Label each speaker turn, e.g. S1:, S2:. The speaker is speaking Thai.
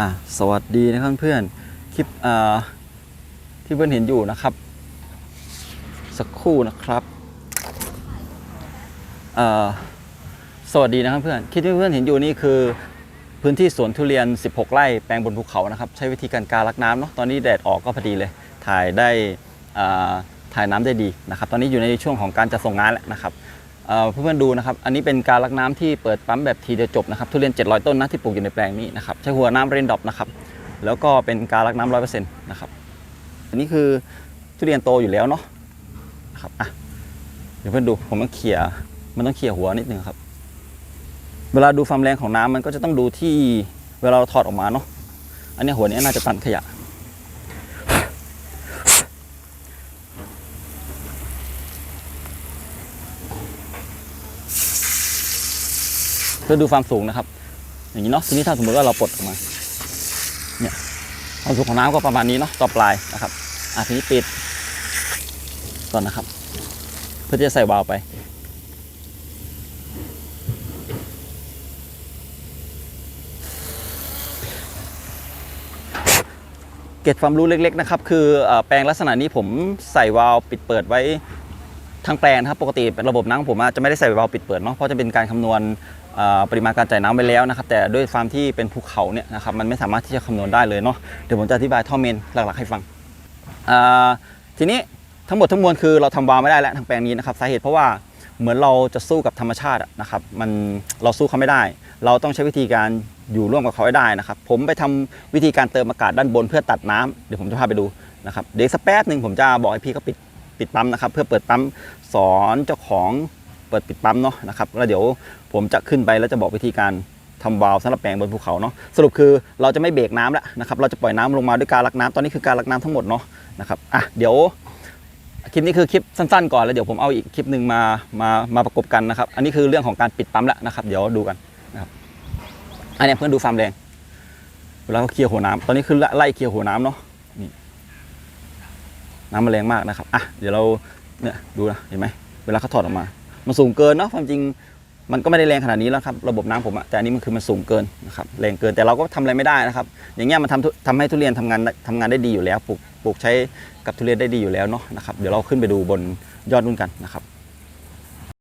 S1: อะสวัสดีนะครับเพื่อนคลิปอ่าที่เพื่อนเห็นอยู่นะครับ สักครู่นะครับอ่าสวัสดีนะครับเพื่อนคลิปที่เพื่อนเห็นอยู่นี่คือ พื้นที่สวนทุเรียน 16 ไร่แปลงบนภูเขานะครับ ใช้วิธีการการลักน้ำเนาะตอนนี้แดดออกก็พอดีเลย ถ่ายได้อ่าถ่ายน้ำได้ดีนะครับ ตอนนี้อยู่ในช่วงของการจะส่งงานแล้วนะครับ เพื่อนๆดูนะครับ อันนี้เป็นการลักน้ำที่เปิดปั๊มแบบทีเดียวจบนะครับทุเรียน 700 ต้นนะที่ปลูกอยู่ในแปลงนี้นะครับใช้หัวน้ำเรนดอปนะครับ แล้วก็เป็นการลักน้ำร้อยเปอร์เซ็นต์นะครับ อันนี้คือทุเรียนโตอยู่แล้วเนาะนะครับอะเดี๋ยวเพื่อนดูผมต้องเขี่ยมันต้องเขี่ยหัวนิดนึงครับ เวลาดูความแรงของน้ำมันก็จะต้องดูที่เวลาเราถอดออกมาเนาะอันนี้หัวนี้น่าจะตันขยะ เพื่อดูความสูงนะครับ อย่างนี้เนาะทีนี้ถ้าสมมติว่าเราปลดออกมาเนี่ยความสูงของน้ำก็ประมาณนี้เนาะต่อปลายนะครับอะทีนี้ปิดก่อนนะครับ เพื่อจะใส่วาล์วไปเกร็ดความรู้เล็กๆนะครับคือแปลงลักษณะนี้ผมใส่วาล์วปิดเปิดไว้ทั้งแปลงนะครับปกติเป็นระบบน้ำของผมจะไม่ได้ใส่วาล์วปิดเปิดเนาะเพราะจะเป็นการคำนวณ ปริมาณการจ่ายน้ำไปแล้วนะครับแต่ด้วยความที่เป็นภูเขาเนี่ยนะครับมันไม่สามารถที่จะคำนวณได้เลยเนาะเดี๋ยวผมจะอธิบายท่อเมนหลักๆให้ฟังทีนี้ทั้งหมดทั้งมวลคือเราทำวาวไม่ได้แล้วทางแปลงนี้นะครับสาเหตุเพราะว่าเหมือนเราจะสู้กับธรรมชาตินะครับมันเราสู้เขาไม่ได้ เราต้องใช้วิธีการอยู่ร่วมกับเขาให้ได้นะครับ ผมไปทำวิธีการเติมอากาศด้านบนเพื่อตัดน้ำเดี๋ยวผมจะพาไปดูนะครับเดี๋ยวสักแป๊บหนึ่งผมจะบอกให้พี่เขาปิดปิดปั๊มนะครับ เพื่อเปิดปั๊มสอนเจ้าของ ปิดปิดปั๊มเนาะนะครับแล้วเดี๋ยวผมจะขึ้นไปแล้วจะบอกวิธีการทำวาล์วสำหรับแปลงบนภูเขาเนาะสรุปคือเราจะไม่เบรกน้ำแล้วนะครับเราจะปล่อยน้ำลงมาด้วยการลักน้ำตอนนี้คือการลักน้ำทั้งหมดเนาะนะครับอะเดี๋ยวคลิปนี้คือคลิปสั้นๆก่อนแล้วเดี๋ยวผมเอาอีกคลิปหนึ่งมามามาประกบกันนะครับอันนี้คือเรื่องของการปิดปั๊มแล้วนะครับ เดี๋ยวดูกันนะครับอันนี้เพื่อนดูฟาร์มแรงเวลาเขาเคลียร์หัวน้ำตอนนี้คือไล่เคลียร์หัวน้ำเนาะนี่น้ำมันแรงมากนะครับอะเดี๋ยวเราเนี่ยดูนะเห็นไหมเวลาเขาถอดออกมา มันสูงเกินเนาะความจริงมันก็ไม่ได้แรงขนาดนี้แล้วครับระบบน้ำผมอะแต่อันนี้มันคือมันสูงเกินนะครับแรงเกินแต่เราก็ทำอะไรไม่ได้นะครับ อย่างเงี้ยมันทำทำให้ทุเรียนทำงานทำงานได้ดีอยู่แล้วปลูกปลูกใช้กับทุเรียนได้ดีอยู่แล้วเนาะนะครับเดี๋ยวเราขึ้นไปดูบนยอดนุ่นกันนะครับ